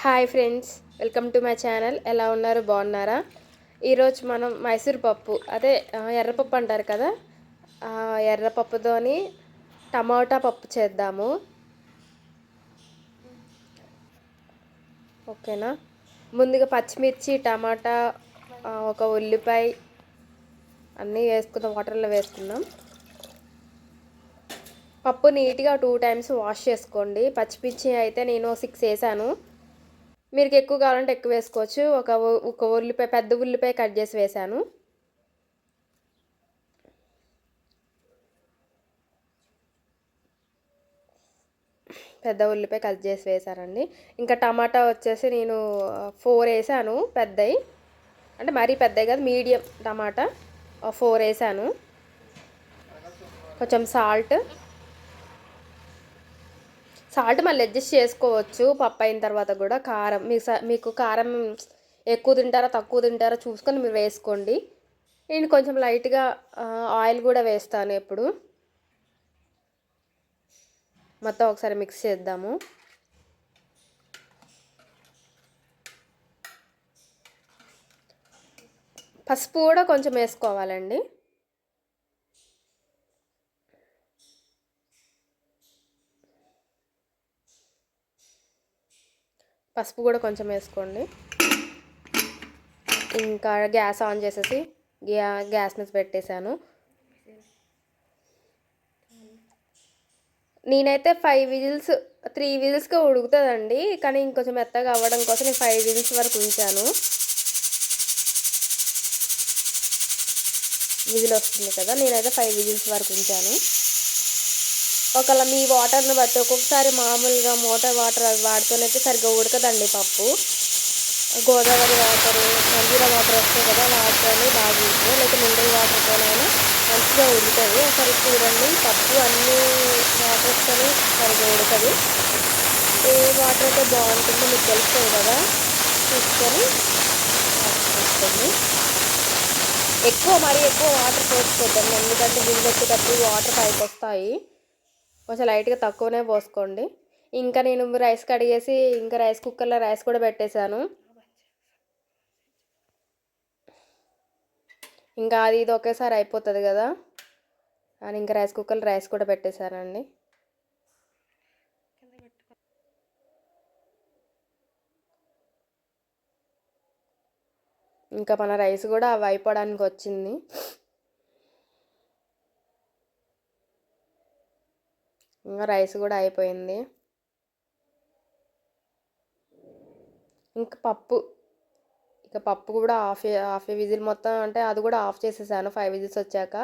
Hi friends welcome to my channel. ఎలా ఉన్నారు? బాగున్నారా? ఈరోజు మనం మైసూర్ పప్పు అదే ఎర్రపప్పు అంటారు కదా? ఎర్రపప్పుతోని టమాటా పప్పు చేద్దాము. ఓకేనా? ముందుగా పచ్చిమిర్చి టమాటా ఒక ఉల్లిపాయ అన్నీ వేసుకుందాం వాటర్లో వేసుకుందాం. పప్పు నీట్గా టూ టైమ్స్ వాష్ చేసుకోండి. పచ్చిమిర్చి అయితే నేను సిక్స్ వేసాను. మీరు ఎక్కువ కావాలంటే ఎక్కువ వేసుకోవచ్చు. ఒక ఒక ఉల్లిపాయ పెద్ద ఉల్లిపాయ కట్ చేసి వేసాను పెద్ద ఉల్లిపాయ కట్ చేసి వేసానండి ఇంకా టమాటా వచ్చేసి నేను ఫోర్ వేసాను పెద్దవి అంటే మరీ పెద్దవి కాదు మీడియం టమాటా ఫోర్ వేసాను కొంచెం సాల్ట్. సాల్ట్ మళ్ళీ అడ్జస్ట్ చేసుకోవచ్చు పప్పు అయిన తర్వాత కూడా కారం. మీకు స- మీకు కారం ఎక్కువ తింటారా తక్కువ తింటారా చూసుకొని మీరు వేసుకోండి. నేను కొంచెం లైట్గా ఆయిల్ కూడా వేస్తాను ఎప్పుడు. మొత్తం ఒకసారి మిక్స్ చేద్దాము. పసుపు కూడా కొంచెం వేసుకోవాలండి. పసుపు కూడా కొంచెం వేసుకోండి. ఇంకా గ్యాస్ ఆన్ చేసేసి గ్యా గ్యాస్ మీద పెట్టేశాను. నేనైతే ఫైవ్ విజిల్స్ త్రీ విజిల్స్గా ఉడుకుతుందండి కానీ ఇంకొంచెం మెత్తగా అవ్వడం కోసం నేను ఫైవ్ విజిల్స్ వరకు ఉంచాను. విజిల్ వస్తుంది కదా నేనైతే ఫైవ్ విజిల్స్ వరకు ఉంచాను. ఒకవేళ మీ వాటర్ని బట్టి ఒక్కొక్కసారి మామూలుగా మోటార్ వాటర్ అవి వాడుతూనైతే సరిగ్గా ఉడకదండి పప్పు. గోదావరి వాటర్ మంజీర వాటర్ వస్తాయి కదా వాటితోనే బాగా ఉడుతుంది లేకపోతే మినరల్ వాటర్తోనైనా మంచిగా ఉడుతుంది ఒకసారి చూడండి పప్పు అన్ని వాటర్స్తోనే సరిగ్గా ఉడకదు. ఏ వాటర్ అయితే బాగుంటుందో మీకు తెలుస్తుంది కదా చూసుకొని చూసుకోండి ఎక్కువ మరీ ఎక్కువ వాటర్ పోసుకోవద్దండి. ఎందుకంటే గిన్నె వచ్చేటప్పుడు వాటర్ పైకి వస్తాయి. కొంచెం లైట్గా తక్కువనే పోసుకోండి. ఇంకా నేను రైస్ కడిగేసి ఇంకా రైస్ కుక్కర్లో రైస్ కూడా పెట్టేశాను. ఇంకా అది ఇది ఒకేసారి అయిపోతుంది కదా. అని ఇంకా రైస్ కుక్కర్లో రైస్ కూడా పెట్టేశానండి. ఇంకా మన రైస్ కూడా అవి అయిపోవడానికి వచ్చింది. ఇంకా రైస్ కూడా అయిపోయింది. ఇంకా పప్పు ఇక పప్పు కూడా ఆఫ్ ఆఫ్ విజిల్ మొత్తం అంటే అది కూడా ఆఫ్ చేసేసాను. ఫైవ్ విజిల్స్ వచ్చాక.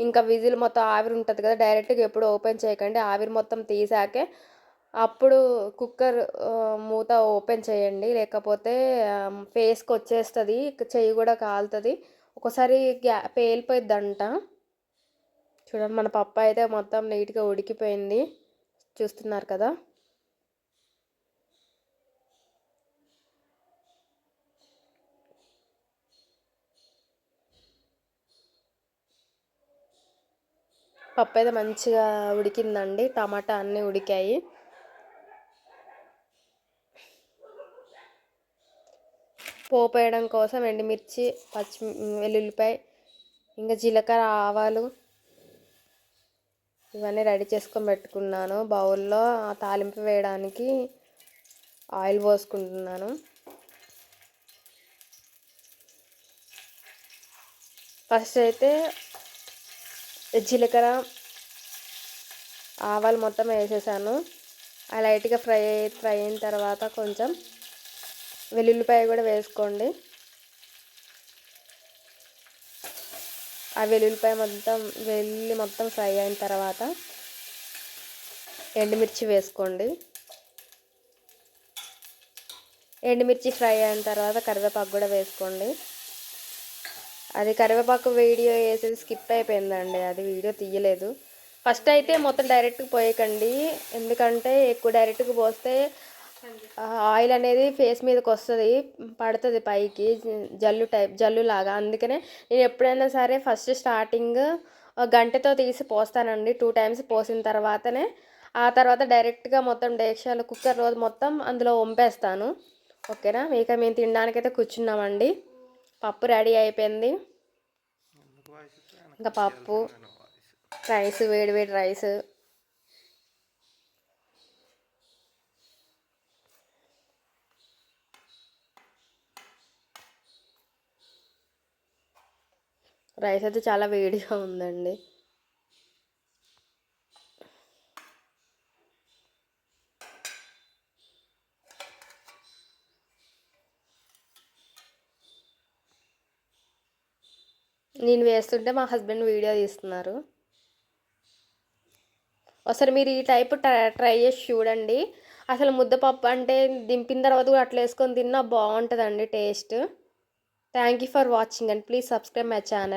ఇంకా విజిల్ మొత్తం ఆవిరి ఉంటుంది కదా డైరెక్ట్గా ఎప్పుడు ఓపెన్ చేయకండి. ఆవిరి మొత్తం తీసాకే అప్పుడు కుక్కర్ మూత ఓపెన్ చేయండి. లేకపోతే ఫేస్కి వచ్చేస్తుంది. చెయ్యి కూడా కాలుతుంది. ఒకసారి గ్యా పేలిపోయిద్దంట. చూడండి మన పప్పు అయితే మొత్తం నీట్గా ఉడికిపోయింది. చూస్తున్నారు కదా? పప్పు అయితే మంచిగా ఉడికిందండి. టమాటా అన్నీ ఉడికాయి. పోపు వేయడం కోసం ఎండుమిర్చి పచ్చి వెల్లుల్లిపాయ ఇంకా జీలకర్ర ఆవాలు ఇవన్నీ రెడీ చేసుకొని పెట్టుకున్నాను. బౌల్లో ఆ తాలింపు వేయడానికి ఆయిల్ పోసుకుంటున్నాను. ఫస్ట్ అయితే జీలకర్ర ఆవాలు మొత్తం వేసేసాను. ఆ లైట్గా ఫ్రై ఫ్రై అయిన తర్వాత కొంచెం వెల్లుల్లిపాయ కూడా వేసుకోండి. ఆ వెల్లుల్లిపాయ మొత్తం వెల్లుల్లి మొత్తం ఫ్రై అయిన తర్వాత ఎండుమిర్చి వేసుకోండి. ఎండుమిర్చి ఫ్రై అయిన తర్వాత కరివేపాకు కూడా వేసుకోండి. అది కరివేపాకు వీడియో వేసేది స్కిప్ అయిపోయిందండి అది వీడియో తీయలేదు. ఫస్ట్ అయితే మొత్తం డైరెక్ట్గా పోయకండి ఎందుకంటే ఎక్కువ డైరెక్ట్గా పోస్తే ఆయిల్ అనేది ఫేస్ మీదకి వస్తుంది పడుతుంది పైకి జల్లు టైప్ జల్లు లాగా. అందుకనే నేను ఎప్పుడైనా సరే ఫస్ట్ స్టార్టింగ్ గంటతో తీసి పోస్తానండి. టూ టైమ్స్ పోసిన తర్వాతనే ఆ తర్వాత డైరెక్ట్గా మొత్తం డేక్షాలు కుక్కర్ రోజు మొత్తం అందులో వంపేస్తాను. ఓకేనా? మీక మేము తినడానికైతే కూర్చున్నామండి. పప్పు రెడీ అయిపోయింది. ఇంకా పప్పు రైస్ వేడి వేడి రైస్. రైస్ అయితే చాలా వేడిగా ఉందండి. నేను వేస్తుంటే మా హస్బెండ్ వీడియో తీస్తున్నారు. ఒకసారి మీరు ఈ టైప్ ట్రై చేసి చూడండి. అసలు ముద్దపప్పు అంటే దింపిన తర్వాత కూడా అట్లా వేసుకొని తిన్నా బాగుంటుందండి taste. Thank you for watching and please subscribe my channel